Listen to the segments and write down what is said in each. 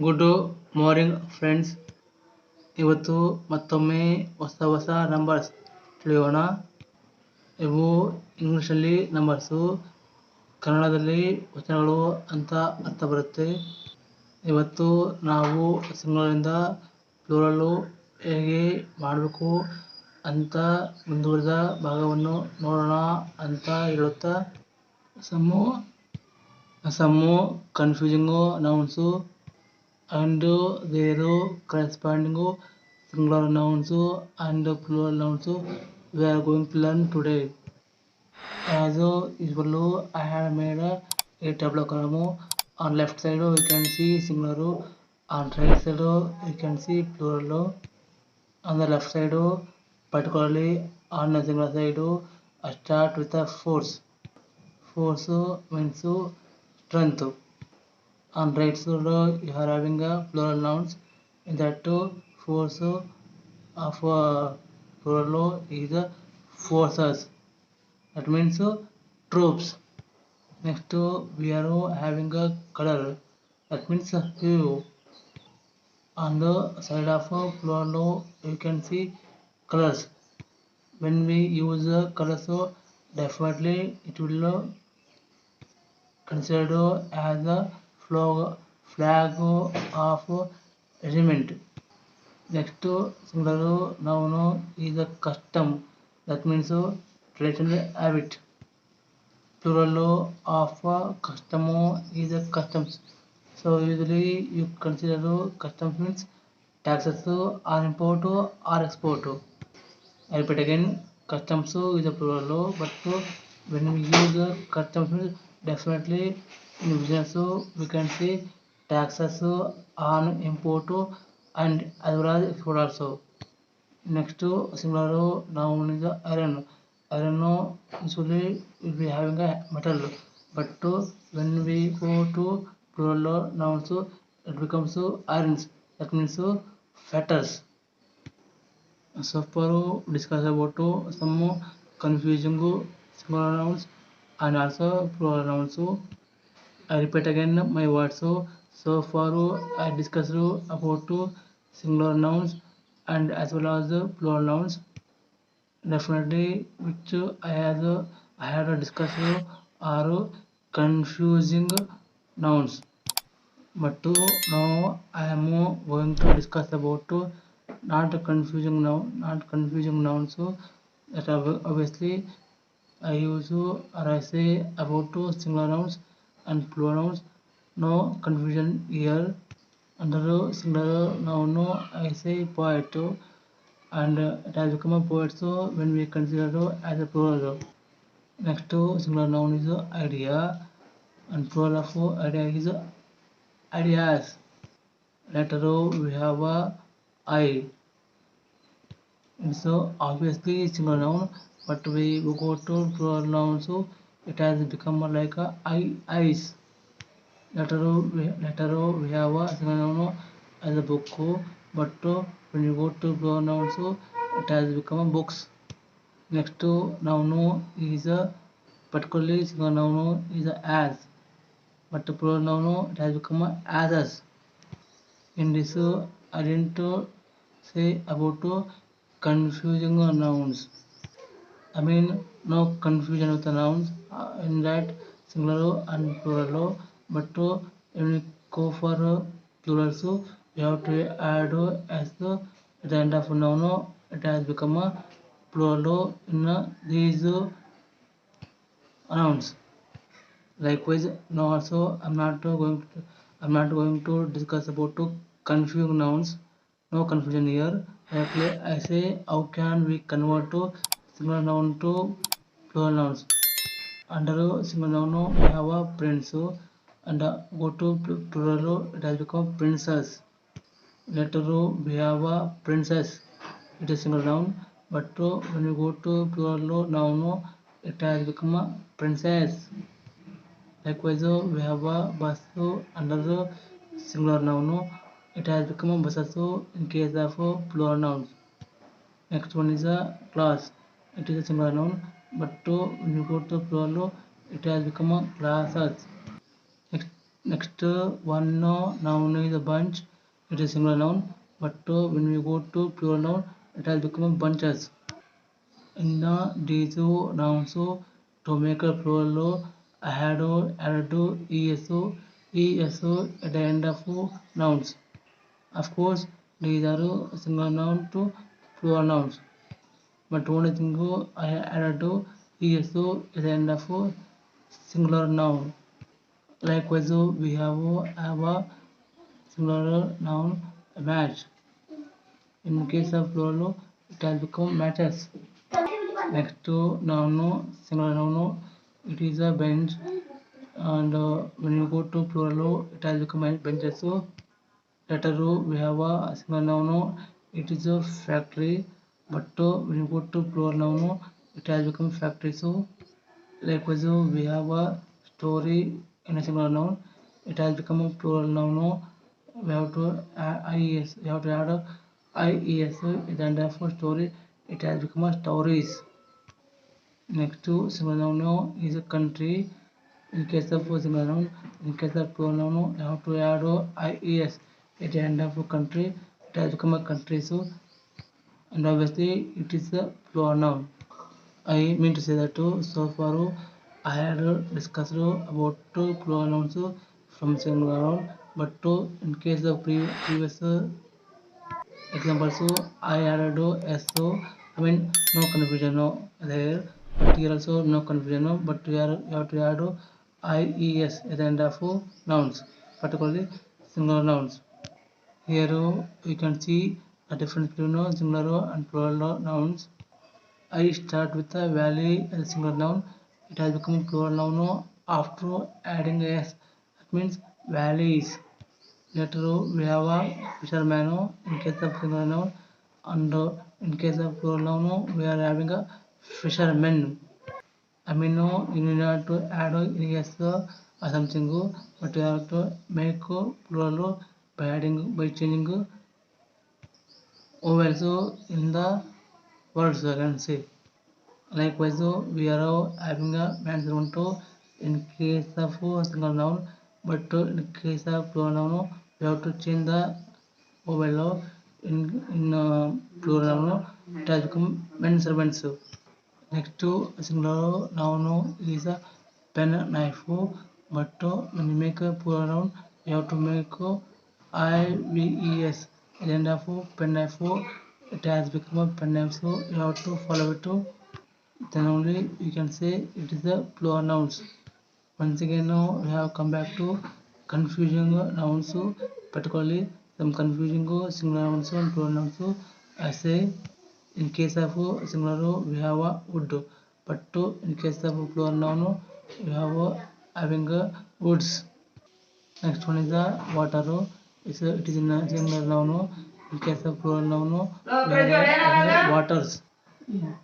Good morning friends ಇವತ್ತು ಮತ್ತೊಮ್ಮೆ ಹೊಸ ಹೊಸ ನಂಬರ್ಸ್ ತಿಳಿಯೋಣ. ಇವು ಇಂಗ್ಲೀಷಲ್ಲಿ ನಂಬರ್ಸು ಕನ್ನಡದಲ್ಲಿ ವಚನಗಳು ಅಂತ ಅರ್ಥ ಬರುತ್ತೆ. ಇವತ್ತು ನಾವು ಸಿಂಗಳಿಂದ ಪ್ಲೂರಲ್ಲು ಹೇಗೆ ಮಾಡಬೇಕು ಅಂತ ಮುಂದುವರಿದ ಭಾಗವನ್ನು ನೋಡೋಣ ಅಂತ ಹೇಳುತ್ತಾ. Some some confusing nouns and their corresponding singular nouns and plural nouns we're are going to learn today as ఇవర్లు I have made a టైప్లో కరము on left side you can see singular on right side you can see plural on the left side particularly on the singular side I start with the force force means strength On right side you are having a plural nouns. In that force of uh, plural is forces. That means troops. Next to we are having a color. That means hue on the side of plural you can see colors. When we use colors definitely it will considered as a flow flag of regiment. Next singular noun is a custom. That means traditional habit. Plural of custom is a customs. So usually you consider customs means taxes are import or export. I repeat again, customs is a plural, but when we use customs, definitely we can vacancy taxes on import and అది కూడా exporters next similar down is iron iron usually will be having a metal but when we go to plural nouns it becomes irons that means fetters so discuss about some confusing similar nouns and also plural nouns I repeat again my words. Oh. So so far oh, I discussed oh, about two singular nouns and as well as the plural nouns. Definitely which I had I had discussed are confusing nouns. But to now I am going to discuss about two not confusing noun not confusing nouns that obviously I use or I say about two singular nouns and plural nouns. No confusion here. Under singular noun, no I say poet, and it has become a poet. So when we consider as a plural. Next to singular noun is idea, and plural of idea is ideas. Later we have a I. So obviously singular noun, but we go to plural noun, so it has become like a I eyes. Later later we have a as a book, but when you go to plural noun, so it has become a books. Next to noun is a particularly noun is a as, but plural noun it has become a as. In this I didn't say about confusing nouns. I mean no confusion with the nouns in that singular and plural but when we go for plurals we have to add as the at the end of noun it has become a plural in these nouns likewise now also i'm not going to i'm not going to discuss about confusing nouns. No confusion here. Directly i say how can we convert to singular noun to plural nouns under singular noun we have a prince and go to plural it has become princess later we have a princess it is single noun but when you go to plural noun it has become a princess likewise we have a bus under singular noun it has become a buses in case of plural nouns next one is a class it is a singular noun but you go to plural it has become a classes next Next one noun is a bunch. It is singular noun. But to, when we go to plural noun, it has become bunches. In the these nouns, to make a plural, I had added ESO, ESO at the end of nouns. Of course, these are singular noun to plural nouns. But only thing I added to ESO the end of singular noun. Likewise, we have, have a singular noun match. In case of plural, it has become matches. Next to noun, singular noun, it is a bench. And uh, when you go to plural, it has become benches. So, letter we have a singular noun, it is a factory. Uh, a story in a singular noun. It has become a plural noun. We have to add IES. We have to add a IES at the end of story. It has become a stories. Next to singular noun is a country. In case of singular noun, in case of plural noun, you have to add IES at the end of country. It has become a country. So, and obviously it is a plural noun. I mean to say that oh, so far oh, I had uh, discussed oh, about plural nouns from singular noun, but in case of pre previous uh, examples, I added so. I mean no confusion no there. But here also no confusion no. But here you have to add IES at the end of nouns, particularly singular nouns. Here you can see the difference between singular and plural nouns. I start with a valley as singular noun. It has become plural noun after adding s. That means valleys. Later we have a fisherman in case of singular noun, and in case of plural noun we are having a fisherman. I mean no, you need not to add any s or something, but you have to make plural by adding by changing vowels in the words I can say. Likewise, we are having a man servant in case of single noun, but in case of plural noun, we have to change the vowel in in uh, plural noun. It has become men servants. Next to singular noun is a pen knife, but when you make a plural noun, you have to make I V E S nouns. I say in case of singular we have a wood, but in case of plural noun we have having woods. Next one is the water. It's a, it is in a singular noun. In case of plural noun have waters.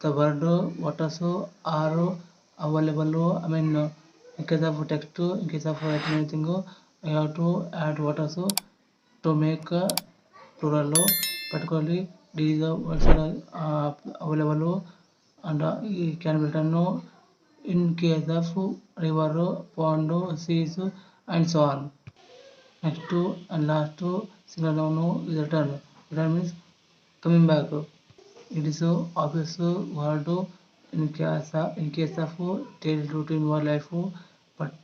The word waters are available. I mean, in case of text, in case of writing anything, you have to add waters to make plural. Particularly, these are available and it can be written in case of river, pond, seas, and so on. Next to and last to single noun is return. Return means coming back. It is a obvious word in case of, in case of daily routine word life, but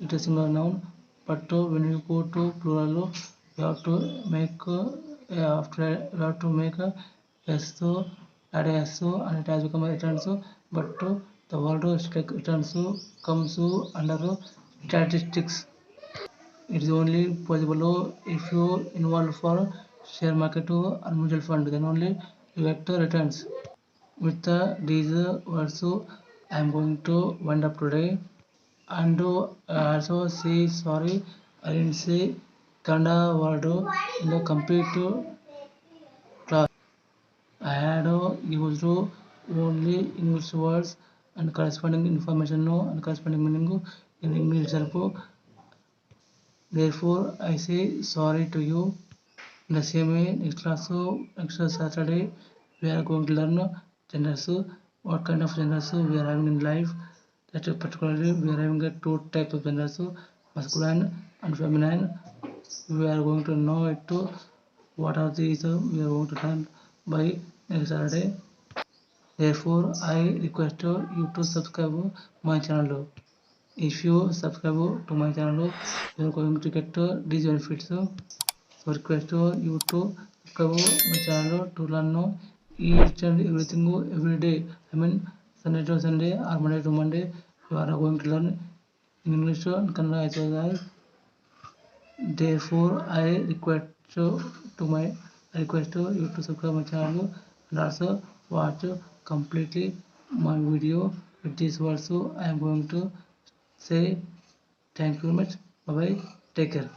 it is single noun. But when you go to plural, you have to make after you have to make s add s and it has become a returns. But the word returns comes under statistics. It is only possible if you involve for share market or mutual fund. Then only you get the returns. With the, these words, I am going to wind up today. And uh, also say sorry, I didn't say Kannada word in the complete class. I had used only English words and corresponding information and corresponding meaning in English itself. Therefore, I say sorry to you. In the same way, next class, next Saturday, we are going to learn genders, what kind of genders we are having in life. That particularly, we are having two types of genders, masculine and feminine we are going to know it to what are these we are going to learn by next saturday therefore i request you to subscribe my channel if you subscribe to my channel you are going to get uh, these benefits so request you to subscribe my channel to learn each and everything every day i mean sunday to sunday or monday to monday you are going to learn english and kannada as well as therefore i request to my I request you to subscribe my channel and also watch completely my video with this also i am going to say thank you much bye take care